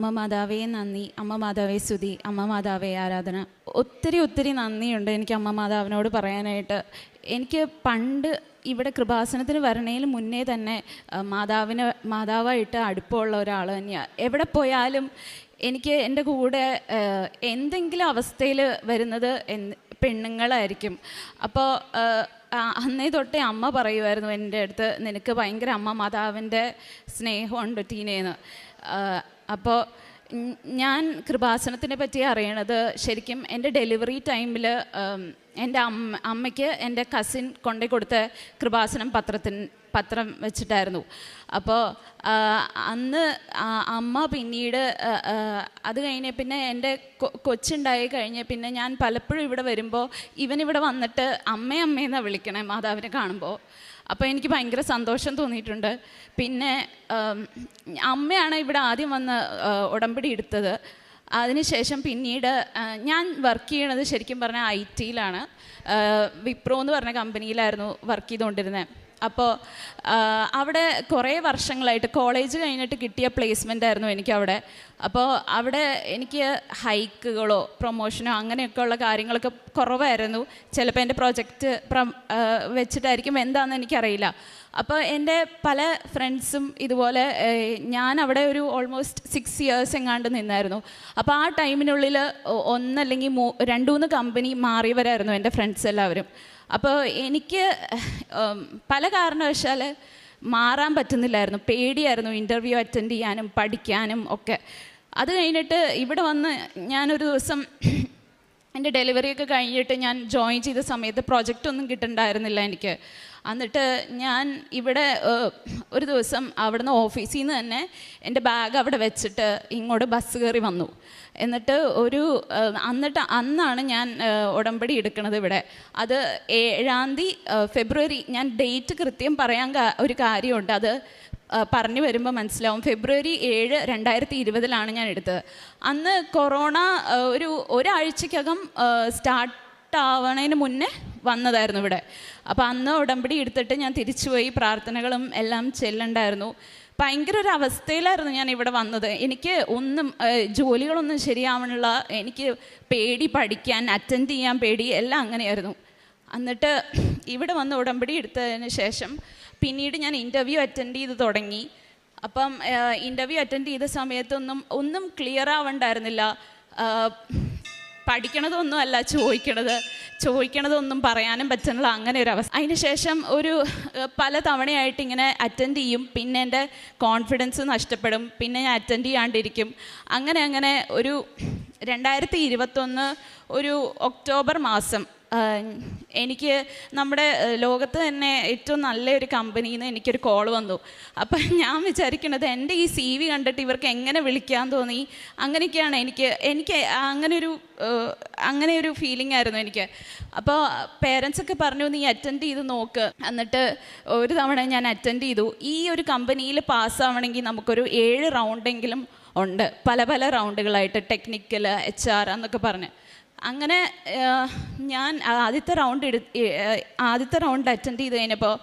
അമ്മ മാതാവേ നന്ദി അമ്മ മാതാവേ സ്തുതി അമ്മ മാതാവേ ആരാധന. ഒത്തിരി ഒത്തിരി നന്ദിയുണ്ട് എനിക്ക് അമ്മ മാതാവിനോട് പറയാനായിട്ട്. എനിക്ക് പണ്ട് ഇവിടെ കൃപാസനത്തിന് വരണേൽ മുന്നേ തന്നെ മാതാവിനെ മാതാവായിട്ട് അടുപ്പമുള്ള ഒരാൾ തന്നെയാണ് എവിടെ പോയാലും എനിക്ക് എന്റെ കൂടെ എന്തെങ്കിലും അവസ്ഥയിൽ വരുന്നത് പെണ്ണുങ്ങളായിരിക്കും. അപ്പോൾ അന്നേ തൊട്ടേ അമ്മ പറയുമായിരുന്നു എന്റെ അടുത്ത് നിനക്ക് ഭയങ്കര അമ്മ മാതാവിന്റെ സ്നേഹമുണ്ട് ടീനേന്ന്. അപ്പോൾ ഞാൻ കൃപാസനത്തിനെ പറ്റി അറിയണത് ശരിക്കും എന്റെ ഡെലിവറി ടൈമിൽ എന്റെ അമ്മ അമ്മയ്ക്ക് എന്റെ കസിൻ കൊണ്ടു കൊടുത്ത കൃപാസനം പത്രത്തിന് പത്രം വെച്ചിട്ടായിരുന്നു. അപ്പോൾ അന്ന് അമ്മ പിന്നീട് അത് കഴിഞ്ഞ് പിന്നെ എന്റെ കൊച്ചുണ്ടായി കഴിഞ്ഞ് പിന്നെ ഞാൻ പലപ്പോഴും ഇവിടെ വരുമ്പോൾ ഇവൻ ഇവിടെ വന്നിട്ട് അമ്മയമ്മയെന്നാണ് വിളിക്കണേ മാതാവിനെ കാണുമ്പോൾ അപ്പോൾ എനിക്ക് ഭയങ്കര സന്തോഷം തോന്നിയിട്ടുണ്ട്. പിന്നെ അമ്മയാണ് ഇവിടെ ആദ്യം വന്ന് ഉടമ്പടി എടുത്തത്. അതിനുശേഷം പിന്നീട് ഞാൻ വർക്ക് ചെയ്യണത് ശരിക്കും പറഞ്ഞാൽ ഐ ടിയിലാണ് വിപ്രോ എന്ന് പറഞ്ഞ കമ്പനിയിലായിരുന്നു വർക്ക് ചെയ്തുകൊണ്ടിരുന്നത് അപ്പോൾ അവിടെ കുറേ വർഷങ്ങളായിട്ട് കോളേജ് കഴിഞ്ഞിട്ട് കിട്ടിയ പ്ലേസ്മെന്റ് ആയിരുന്നു എനിക്ക് അവിടെ അപ്പോൾ അവിടെ എനിക്ക് ഹൈക്കുകളോ പ്രൊമോഷനോ അങ്ങനെയൊക്കെയുള്ള കാര്യങ്ങളൊക്കെ കുറവായിരുന്നു. ചിലപ്പോൾ എന്റെ പ്രൊജക്റ്റ് വെച്ചിട്ടായിരിക്കും എന്താണെന്ന് എനിക്കറിയില്ല. അപ്പോൾ എന്റെ പല ഫ്രണ്ട്സും ഇതുപോലെ ഞാൻ അവിടെ ഒരു ഓൾമോസ്റ്റ് സിക്സ് ഇയേഴ്സ് എങ്ങാണ്ട് നിന്നായിരുന്നു. അപ്പോൾ ആ ടൈമിനുള്ളിൽ ഒന്നല്ലെങ്കിൽ മൂ രണ്ട് മൂന്ന് കമ്പനി മാറിയവരായിരുന്നു എന്റെ ഫ്രണ്ട്സ് എല്ലാവരും. അപ്പോൾ എനിക്ക് പല കാരണവശാൽ മാറാൻ പറ്റുന്നില്ലായിരുന്നു. പേടിയായിരുന്നു ഇന്റർവ്യൂ അറ്റൻഡ് ചെയ്യാനും പഠിക്കാനും ഒക്കെ. അത് കഴിഞ്ഞിട്ട് ഇവിടെ വന്ന് ഞാനൊരു ദിവസം എന്റെ ഡെലിവറിയൊക്കെ കഴിഞ്ഞിട്ട് ഞാൻ ജോയിൻ ചെയ്ത സമയത്ത് പ്രോജക്റ്റ് ഒന്നും കിട്ടുന്നുണ്ടായിരുന്നില്ല എനിക്ക്. എന്നിട്ട് ഞാൻ ഇവിടെ ഒരു ദിവസം അവിടുന്ന് ഓഫീസിൽ നിന്ന് തന്നെ എന്റെ ബാഗ് അവിടെ വെച്ചിട്ട് ഇങ്ങോട്ട് ബസ് കയറി വന്നു. എന്നിട്ട് ഒരു എന്നിട്ട് അന്നാണ് ഞാൻ ഉടമ്പടി എടുക്കുന്നത് ഇവിടെ. അത് ഏഴാം തീയതി ഫെബ്രുവരി ഞാൻ ഡേറ്റ് കൃത്യം പറയാൻ ഒരു കാര്യമുണ്ട്. അത് പറഞ്ഞു വരുമ്പോൾ മനസ്സിലാവും. ഫെബ്രുവരി ഏഴ് രണ്ടായിരത്തി ഇരുപതിലാണ് ഞാൻ എടുത്തത്. അന്ന് കൊറോണ ഒരു ഒരാഴ്ചക്കകം സ്റ്റാർട്ട് ആവണതിന് മുന്നേ വന്നതായിരുന്നു ഇവിടെ. അപ്പോൾ അന്ന് ഉടമ്പടി എടുത്തിട്ട് ഞാൻ തിരിച്ചുപോയി പ്രാർത്ഥനകളും എല്ലാം ചെല്ലണ്ടായിരുന്നു. ഭയങ്കര ഒരു അവസ്ഥയിലായിരുന്നു ഞാൻ ഇവിടെ വന്നത്. എനിക്ക് ഒന്നും ജോലികളൊന്നും ശരിയാവണുള്ള എനിക്ക് പേടി പഠിക്കാൻ അറ്റൻഡ് ചെയ്യാൻ പേടി എല്ലാം അങ്ങനെയായിരുന്നു. എന്നിട്ട് ഇവിടെ വന്ന് ഉടമ്പടി എടുത്തതിന് ശേഷം പിന്നീട് ഞാൻ ഇന്റർവ്യൂ അറ്റൻഡ് ചെയ്ത് തുടങ്ങി. അപ്പം ഇന്റർവ്യൂ അറ്റൻഡ് ചെയ്ത സമയത്തൊന്നും ഒന്നും ക്ലിയർ ആവണ്ടായിരുന്നില്ല. ആ, പഠിക്കണതൊന്നും ചോദിക്കണത്. ചോദിക്കണതൊന്നും പറയാനും പറ്റുന്നില്ല അങ്ങനെ ഒരു അവസ്ഥ. അതിന് ശേഷം ഒരു പല തവണയായിട്ട് ഇങ്ങനെ അറ്റൻഡ് ചെയ്യും. പിന്നെ എന്റെ കോൺഫിഡൻസ് നഷ്ടപ്പെടും. പിന്നെ ഞാൻ അറ്റൻഡ് ചെയ്യാണ്ടിരിക്കും. അങ്ങനെ അങ്ങനെ ഒരു രണ്ടായിരത്തി ഇരുപത്തൊന്ന് ഒരു ഒക്ടോബർ മാസം എനിക്ക് നമ്മുടെ ലോകത്ത് തന്നെ ഏറ്റവും നല്ലൊരു കമ്പനിയിൽ നിന്ന് എനിക്കൊരു കോൾ വന്നു. അപ്പം ഞാൻ വിചാരിക്കുന്നത് എന്റെ ഈ സി വി കണ്ടിട്ട് ഇവർക്ക് എങ്ങനെ വിളിക്കാൻ തോന്നി? അങ്ങനെയൊക്കെയാണ് എനിക്ക് എനിക്ക് അങ്ങനെയൊരു അങ്ങനെ ഒരു ഫീലിംഗ് ആയിരുന്നു എനിക്ക്. അപ്പോൾ പേരൻസൊക്കെ പറഞ്ഞു നീ അറ്റൻഡ് ചെയ്ത് നോക്ക്. എന്നിട്ട് ഒരു തവണ ഞാൻ അറ്റൻഡ് ചെയ്തു. ഈ ഒരു കമ്പനിയിൽ പാസ്സാവണമെങ്കിൽ നമുക്കൊരു ഏഴ് റൗണ്ടെങ്കിലും ഉണ്ട്. പല പല റൗണ്ടുകളായിട്ട് ടെക്നിക്കൽ എച്ച് ആർ എന്നൊക്കെ പറഞ്ഞ്. അങ്ങനെ ഞാൻ ആദ്യത്തെ റൗണ്ട് എടു ആദ്യത്തെ റൗണ്ട് അറ്റൻഡ് ചെയ്ത് കഴിഞ്ഞപ്പോൾ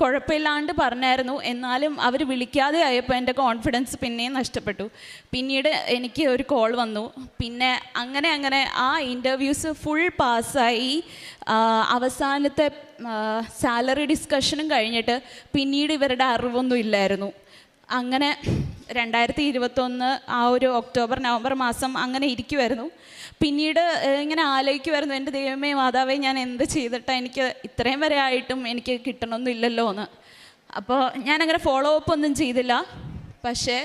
കുഴപ്പമില്ലാണ്ട് പറഞ്ഞായിരുന്നു. എന്നാലും അവർ വിളിക്കാതെ ആയപ്പോൾ എന്റെ കോൺഫിഡൻസ് പിന്നെയും നഷ്ടപ്പെട്ടു. പിന്നീട് എനിക്ക് ഒരു കോൾ വന്നു. പിന്നെ അങ്ങനെ അങ്ങനെ ആ ഇന്റർവ്യൂസ് ഫുൾ പാസ്സായി അവസാനത്തെ സാലറി ഡിസ്കഷനും കഴിഞ്ഞിട്ട് പിന്നീട് ഇവരുടെ അറിവൊന്നും ഇല്ലായിരുന്നു. അങ്ങനെ രണ്ടായിരത്തി ഇരുപത്തൊന്ന് ആ ഒരു ഒക്ടോബർ നവംബർ മാസം അങ്ങനെ ഇരിക്കുമായിരുന്നു പിന്നീട് ഇങ്ങനെ ആലോചിക്കുമായിരുന്നു എന്റെ ദൈവമേ മാതാവേ ഞാൻ എന്ത് ചെയ്തിട്ടാണ് എനിക്ക് ഇത്രയും വരെ ആയിട്ടും എനിക്ക് കിട്ടണമെന്നില്ലല്ലോ എന്ന്. അപ്പോൾ ഞാനങ്ങനെ ഫോളോ അപ്പ് ഒന്നും ചെയ്തില്ല. പക്ഷേ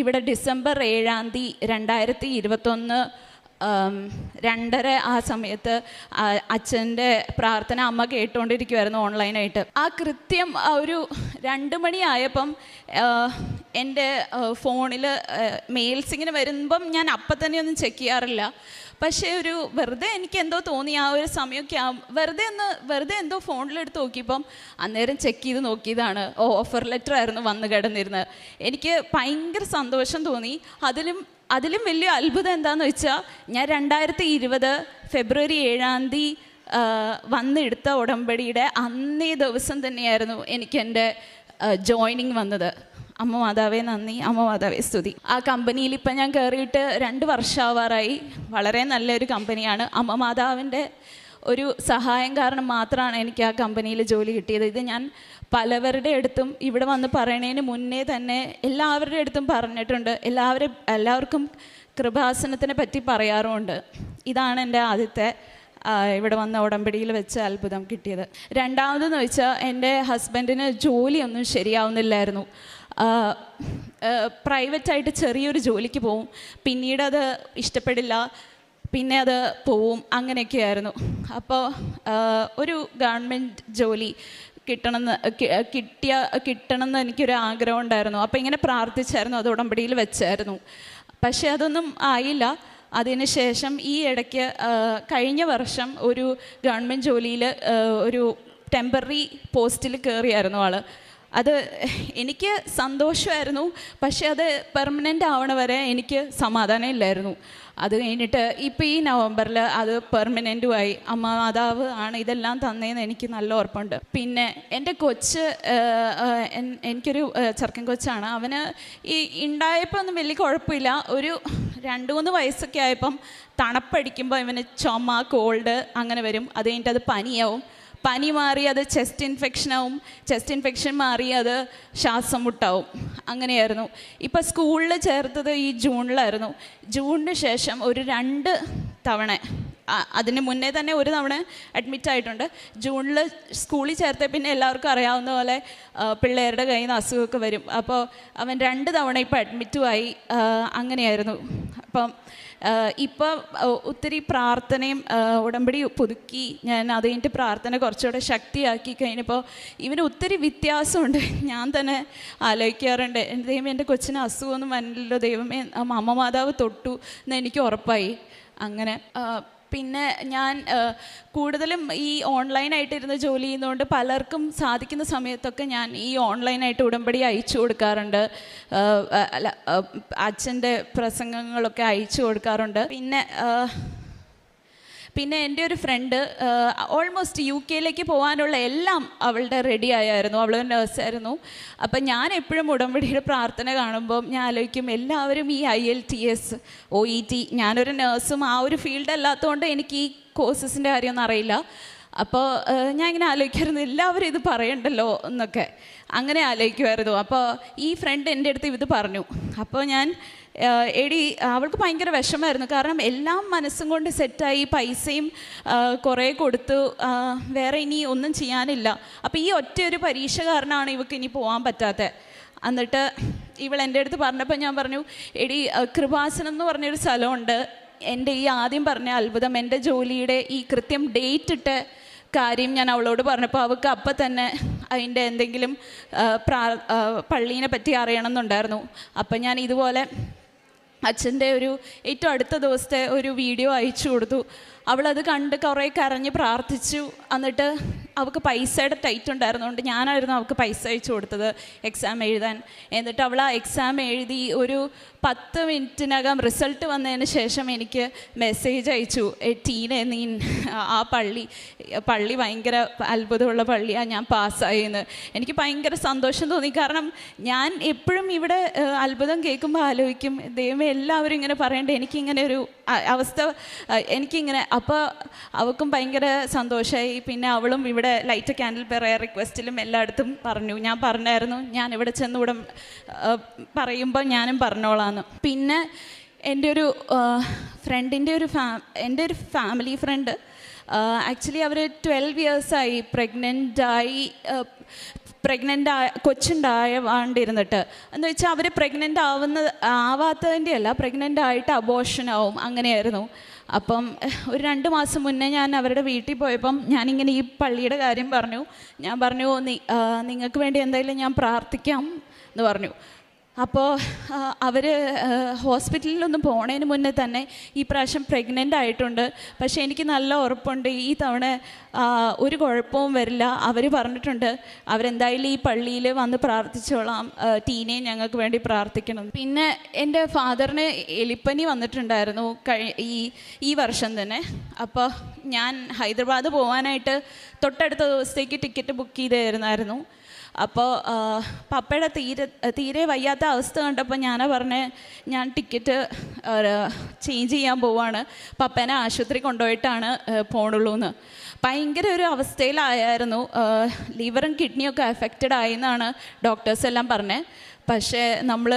ഇവിടെ ഡിസംബർ ഏഴാം തീയതി രണ്ടായിരത്തി ഇരുപത്തൊന്ന് രണ്ടര ആ സമയത്ത് അച്ഛന്റെ പ്രാർത്ഥന അമ്മ കേട്ടുകൊണ്ടിരിക്കുമായിരുന്നു ഓൺലൈനായിട്ട്. ആ കൃത്യം ഒരു രണ്ട് മണിയായപ്പം എന്റെ ഫോണിൽ മെയിൽസ് ഇങ്ങനെ വരുമ്പം ഞാൻ അപ്പം തന്നെ ഒന്നും ചെക്ക് ചെയ്യാറില്ല. പക്ഷേ ഒരു വെറുതെ എനിക്ക് എന്തോ തോന്നി ആ ഒരു സമയമൊക്കെ ആ വെറുതെ ഒന്ന് വെറുതെ എന്തോ ഫോണിലെടുത്ത് നോക്കിയപ്പം അന്നേരം ചെക്ക് ചെയ്ത് നോക്കിയതാണ്. ഓ ഓഫർ ലെറ്റർ ആയിരുന്നു വന്ന് കിടന്നിരുന്നത്. എനിക്ക് ഭയങ്കര സന്തോഷം തോന്നി. അതിലും അതിലും വലിയ അത്ഭുതം എന്താണെന്ന് വെച്ചാൽ ഞാൻ രണ്ടായിരത്തി ഇരുപത് ഫെബ്രുവരി ഏഴാം തീയതി വന്നെടുത്ത ഉടമ്പടിയുടെ അന്നേ ദിവസം തന്നെയായിരുന്നു എനിക്ക് എന്റെ ജോയിനിങ് വന്നത്. അമ്മ മാതാവേ നന്ദി അമ്മ മാതാവേ സ്തുതി. ആ കമ്പനിയിൽ ഇപ്പം ഞാൻ കയറിയിട്ട് രണ്ട് വർഷമാവാറായി വളരെ നല്ലൊരു കമ്പനിയാണ്. അമ്മ മാതാവിന്റെ ഒരു സഹായം കാരണം മാത്രമാണ് എനിക്ക് ആ കമ്പനിയിൽ ജോലി കിട്ടിയത്. ഇത് ഞാൻ പലവരുടെ അടുത്തും ഇവിടെ വന്ന് പറയണതിന് മുന്നേ തന്നെ എല്ലാവരുടെ അടുത്തും പറഞ്ഞിട്ടുണ്ട്. എല്ലാവരും എല്ലാവർക്കും കൃപാസനത്തിനെ പറ്റി പറയാറുമുണ്ട്. ഇതാണ് എന്റെ ആദ്യത്തെ ഇവിടെ വന്ന ഉടമ്പടിയിൽ വെച്ച് അത്ഭുതം കിട്ടിയത്. രണ്ടാമതെന്ന് വെച്ചാൽ എന്റെ ഹസ്ബൻഡിന് ജോലിയൊന്നും ശരിയാവുന്നില്ലായിരുന്നു. പ്രൈവറ്റായിട്ട് ചെറിയൊരു ജോലിക്ക് പോവും. പിന്നീട് അത് ഇഷ്ടപ്പെടില്ല. പിന്നെ അത് പോവും. അങ്ങനെയൊക്കെയായിരുന്നു. അപ്പോൾ ഒരു ഗവൺമെന്റ് ജോലി കിട്ടണമെന്ന് കിട്ടിയ കിട്ടണമെന്ന് എനിക്കൊരു ആഗ്രഹം ഉണ്ടായിരുന്നു. അപ്പോൾ ഇങ്ങനെ പ്രാർത്ഥിച്ചായിരുന്നു. അത് ഉടമ്പടിയിൽ വെച്ചായിരുന്നു. പക്ഷേ അതൊന്നും ആയില്ല. അതിനുശേഷം ഈ ഇടയ്ക്ക് കഴിഞ്ഞ വർഷം ഒരു ഗവൺമെന്റ് ജോലിയിൽ ഒരു ടെമ്പററി പോസ്റ്റിൽ കയറിയായിരുന്നു ആൾ അത് എനിക്ക് സന്തോഷമായിരുന്നു. പക്ഷേ അത് പെർമനന്റ് ആവണ വരെ എനിക്ക് സമാധാനം ഇല്ലായിരുന്നു. അത് കഴിഞ്ഞിട്ട് ഇപ്പോൾ ഈ നവംബറിൽ അത് പെർമനന്റുമായി അമ്മ മാതാവ് ആണ് ഇതെല്ലാം തന്നതെന്ന് എനിക്ക് നല്ല ഉറപ്പുണ്ട്. പിന്നെ എന്റെ കൊച്ച് എനിക്കൊരു ചെറുക്കൻ കൊച്ചാണ്. അവന് ഈ ഉണ്ടായപ്പോൾ ഒന്നും വലിയ കുഴപ്പമില്ല ഒരു രണ്ട് മൂന്ന് വയസ്സൊക്കെ ആയപ്പം തണുപ്പടിക്കുമ്പോൾ ഇവന് ചുമ കോൾഡ് അങ്ങനെ വരും. അത് കഴിഞ്ഞിട്ട് അത് പനിയാവും. പനി മാറി അത് ചെസ്റ്റ് ഇൻഫെക്ഷനാവും ചെസ്റ്റ് ഇൻഫെക്ഷൻ മാറി അത് ശ്വാസം മുട്ടാവും. അങ്ങനെയായിരുന്നു. ഇപ്പം സ്കൂളിൽ ചേർത്തത് ഈ ജൂണിലായിരുന്നു. ജൂണിന് ശേഷം ഒരു രണ്ട് തവണ അതിന് മുന്നേ തന്നെ ഒരു തവണ അഡ്മിറ്റ് ആയിട്ടുണ്ട്. ജൂണിൽ സ്കൂളിൽ ചേർത്ത പിന്നെ എല്ലാവർക്കും അറിയാവുന്ന പോലെ പിള്ളേരുടെ കയ്യിൽ നിന്ന് അസുഖമൊക്കെ വരും. അപ്പോൾ അവൻ രണ്ട് തവണ ഇപ്പോൾ അഡ്മിറ്റുമായി അങ്ങനെയായിരുന്നു. അപ്പം ഇപ്പോൾ ഒത്തിരി പ്രാർത്ഥനയും ഉടമ്പടി പുതുക്കി ഞാൻ അത് കഴിഞ്ഞിട്ട് പ്രാർത്ഥന കുറച്ചുകൂടെ ശക്തിയാക്കി കഴിഞ്ഞപ്പോൾ ഇവന് ഒത്തിരി വ്യത്യാസമുണ്ട്. ഞാൻ തന്നെ ആലോചിക്കാറുണ്ട് ദൈവം എന്റെ കൊച്ചിന് അസുഖമൊന്നും വന്നില്ലല്ലോ ദൈവമേ അമ്മ മാതാവ് തൊട്ടു എന്ന് എനിക്ക് ഉറപ്പായി. അങ്ങനെ പിന്നെ ഞാൻ കൂടുതലും ഈ ഓൺലൈനായിട്ട് ഇരുന്ന് ജോലി ചെയ്യുന്നതുകൊണ്ട് പലർക്കും സാധിക്കുന്ന സമയത്തൊക്കെ ഞാൻ ഈ ഓൺലൈനായിട്ട് ഉടമ്പടി അയച്ചു കൊടുക്കാറുണ്ട്. അല്ല അച്ഛന്റെ പ്രസംഗങ്ങളൊക്കെ അയച്ചു കൊടുക്കാറുണ്ട്. പിന്നെ പിന്നെ എന്റെ ഒരു ഫ്രണ്ട് ഓൾമോസ്റ്റ് യു കെയിലേക്ക് പോകാനുള്ള എല്ലാം അവളുടെ റെഡി ആയായിരുന്നു. അവൾ നേഴ്സായിരുന്നു അപ്പം ഞാൻ എപ്പോഴും ഉടമ്പടിയുടെ പ്രാർത്ഥന കാണുമ്പം ഞാൻ ആലോചിക്കും എല്ലാവരും ഈ I L T S O E T ഞാനൊരു നേഴ്സും ആ ഒരു ഫീൽഡ് അല്ലാത്തതുകൊണ്ട് എനിക്ക് ഈ കോഴ്സസിന്റെ കാര്യമൊന്നും അറിയില്ല. അപ്പോൾ ഞാൻ ഇങ്ങനെ ആലോചിക്കുമായിരുന്നു എല്ലാവരും ഇത് പറയണ്ടല്ലോ എന്നൊക്കെ. അങ്ങനെ ആലോചിക്കുമായിരുന്നു. അപ്പോൾ ഈ ഫ്രണ്ട് എന്റെ അടുത്ത് ഇത് പറഞ്ഞു. അപ്പോൾ ഞാൻ എടി അവൾക്ക് ഭയങ്കര വിഷമമായിരുന്നു. കാരണം എല്ലാം മനസ്സും കൊണ്ട് സെറ്റായി പൈസയും കുറേ കൊടുത്തു. വേറെ ഇനി ഒന്നും ചെയ്യാനില്ല. അപ്പോൾ ഈ ഒറ്റ ഒരു പരീക്ഷ കാരണമാണ് ഇവൾക്ക് ഇനി പോകാൻ പറ്റാത്തത് എന്നിട്ട് ഇവൾ എന്റെ അടുത്ത് പറഞ്ഞപ്പോൾ ഞാൻ പറഞ്ഞു എടി കൃപാസനം എന്ന് പറഞ്ഞൊരു സ്ഥലമുണ്ട്. എന്റെ ഈ ആദ്യം പറഞ്ഞ അത്ഭുതം എന്റെ ജോലിയുടെ ഈ കൃത്യം ഡേറ്റ് ഇട്ട കാര്യം ഞാൻ അവളോട് പറഞ്ഞപ്പോൾ അവൾക്ക് അപ്പം തന്നെ അതിന്റെ എന്തെങ്കിലും പ്രാ പള്ളീനെ പറ്റി അറിയണമെന്നുണ്ടായിരുന്നു. അപ്പം ഞാൻ ഇതുപോലെ അച്ഛന്റെ ഒരു ഏറ്റവും അടുത്ത ദിവസത്തെ ഒരു വീഡിയോ അയച്ചു കൊടുത്തു. അവളത് കണ്ട് കുറേ കരഞ്ഞ് പ്രാർത്ഥിച്ചു. എന്നിട്ട് അവൾക്ക് പൈസയുടെ ടൈറ്റ് ഉണ്ടായിരുന്നുകൊണ്ട് ഞാനായിരുന്നു അവൾക്ക് പൈസ അയച്ചു കൊടുത്തത് എക്സാം എഴുതാൻ. എന്നിട്ട് അവൾ ആ എക്സാം എഴുതി ഒരു പത്ത് മിനിറ്റിനകം റിസൾട്ട് വന്നതിന് ശേഷം എനിക്ക് മെസ്സേജ് അയച്ചു. "ഏ, ടീനെ നീ ആ പള്ളി പള്ളി ഭയങ്കര അത്ഭുതമുള്ള പള്ളിയാണ് ഞാൻ പാസ്സായെന്ന് എനിക്ക് ഭയങ്കര സന്തോഷം തോന്നി. കാരണം ഞാൻ എപ്പോഴും ഇവിടെ അത്ഭുതം കേൾക്കുമ്പോൾ ആലോചിക്കും. ദൈവം എല്ലാവരും ഇങ്ങനെ പറയേണ്ടത് എനിക്കിങ്ങനെ ഒരു അവസ്ഥ എനിക്കിങ്ങനെ അപ്പോൾ അവൾക്കും ഭയങ്കര സന്തോഷമായി പിന്നെ അവളും ഇവിടെ ലൈറ്റ് ക്യാൻഡിൽ പെറയർ റിക്വസ്റ്റിലും എല്ലായിടത്തും പറഞ്ഞു. ഞാൻ പറഞ്ഞായിരുന്നു ഞാൻ ഇവിടെ ചെന്ന് പറയുമ്പോൾ ഞാനും പറഞ്ഞോളാന്ന്. പിന്നെ എന്റെ ഒരു ഫ്രണ്ടിന്റെ ഒരു ഫാ എന്റെ ഒരു ഫാമിലി ഫ്രണ്ട് ആക്ച്വലി അവർ ട്വൽവ് ഇയേഴ്സായി പ്രഗ്നന്റായി പ്രഗ്നന്റ് ആ കൊച്ചുണ്ടായ വാണ്ടിരുന്നിട്ട്. എന്ന് വെച്ചാൽ അവർ പ്രഗ്നന്റ് ആവുന്ന ആവാത്തതിന്റെ അല്ല പ്രഗ്നന്റ് ആയിട്ട് അബോഷനാവും അങ്ങനെയായിരുന്നു. അപ്പം ഒരു രണ്ട് മാസം മുന്നേ ഞാൻ അവരുടെ വീട്ടിൽ പോയപ്പം ഞാനിങ്ങനെ ഈ പള്ളിയുടെ കാര്യം പറഞ്ഞു. ഞാൻ പറഞ്ഞു "നി- നിങ്ങൾക്ക് വേണ്ടി എന്തായാലും ഞാൻ പ്രാർത്ഥിക്കാം എന്ന് പറഞ്ഞു. അപ്പോൾ അവർ ഹോസ്പിറ്റലിലൊന്നും പോണതിന് മുന്നേ തന്നെ ഈ പ്രാവശ്യം പ്രഗ്നന്റ് ആയിട്ടുണ്ട്. പക്ഷേ എനിക്ക് നല്ല ഉറപ്പുണ്ട്. ഈ തവണ ഒരു കുഴപ്പവും വരില്ല. അവർ പറഞ്ഞിട്ടുണ്ട് അവരെന്തായാലും ഈ പള്ളിയിൽ വന്ന് പ്രാർത്ഥിച്ചോളാം. ടീനെ ഞങ്ങൾക്ക് വേണ്ടി പ്രാർത്ഥിക്കണം പിന്നെ എന്റെ ഫാദറിന് എലിപ്പനി വന്നിട്ടുണ്ടായിരുന്നു കഴി ഈ ഈ വർഷം തന്നെ. അപ്പോൾ ഞാൻ ഹൈദരാബാദ് പോകാനായിട്ട് തൊട്ടടുത്ത ദിവസത്തേക്ക് ടിക്കറ്റ് ബുക്ക് ചെയ്തായിരുന്നായിരുന്നു. അപ്പോൾ പപ്പയുടെ തീരെ തീരെ വയ്യാത്ത അവസ്ഥ കണ്ടപ്പോൾ ഞാനാ പറഞ്ഞ് ഞാൻ ടിക്കറ്റ് ചേഞ്ച് ചെയ്യാൻ പോവാണ്. പപ്പേനെ ആശുപത്രി കൊണ്ടുപോയിട്ടാണ് പോണുള്ളൂ എന്ന് ഭയങ്കര ഒരു അവസ്ഥയിലായിരുന്നു ലിവറും കിഡ്നിയൊക്കെ അഫക്റ്റഡ് ആയി എന്നാണ് ഡോക്ടേഴ്സ് എല്ലാം പറഞ്ഞത് പക്ഷേ നമ്മൾ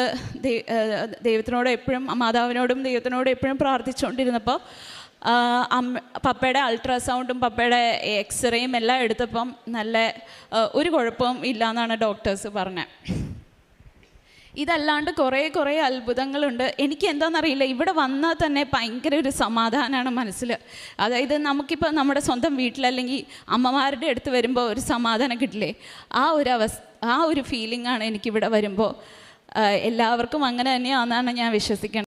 ദൈവത്തിനോട് എപ്പോഴും മാതാവിനോടും ദൈവത്തിനോടും എപ്പോഴും പ്രാർത്ഥിച്ചുകൊണ്ടിരുന്നപ്പോൾ പപ്പയുടെ അൾട്രാസൗണ്ടും പപ്പയുടെ എക്സ്റേയും എല്ലാം എടുത്തപ്പം നല്ല ഒരു കുഴപ്പവും ഇല്ല എന്നാണ് ഡോക്ടേഴ്സ് പറഞ്ഞത് ഇതല്ലാണ്ട് കുറേ കുറേ അത്ഭുതങ്ങളുണ്ട്. എനിക്ക് എന്താണെന്നറിയില്ല ഇവിടെ വന്നാൽ തന്നെ ഭയങ്കര ഒരു സമാധാനമാണ് മനസ്സിൽ അതായത് നമുക്കിപ്പോൾ നമ്മുടെ സ്വന്തം വീട്ടിലല്ലെങ്കിൽ അമ്മമാരുടെ അടുത്ത് വരുമ്പോൾ ഒരു സമാധാനം കിട്ടില്ലേ? ആ ഒരു അവസ്ഥ ആ ഒരു ഫീലിംഗ് ആണ് എനിക്കിവിടെ വരുമ്പോൾ എല്ലാവർക്കും അങ്ങനെ തന്നെയാണെന്നാണ് ഞാൻ വിശ്വസിക്കുന്നത്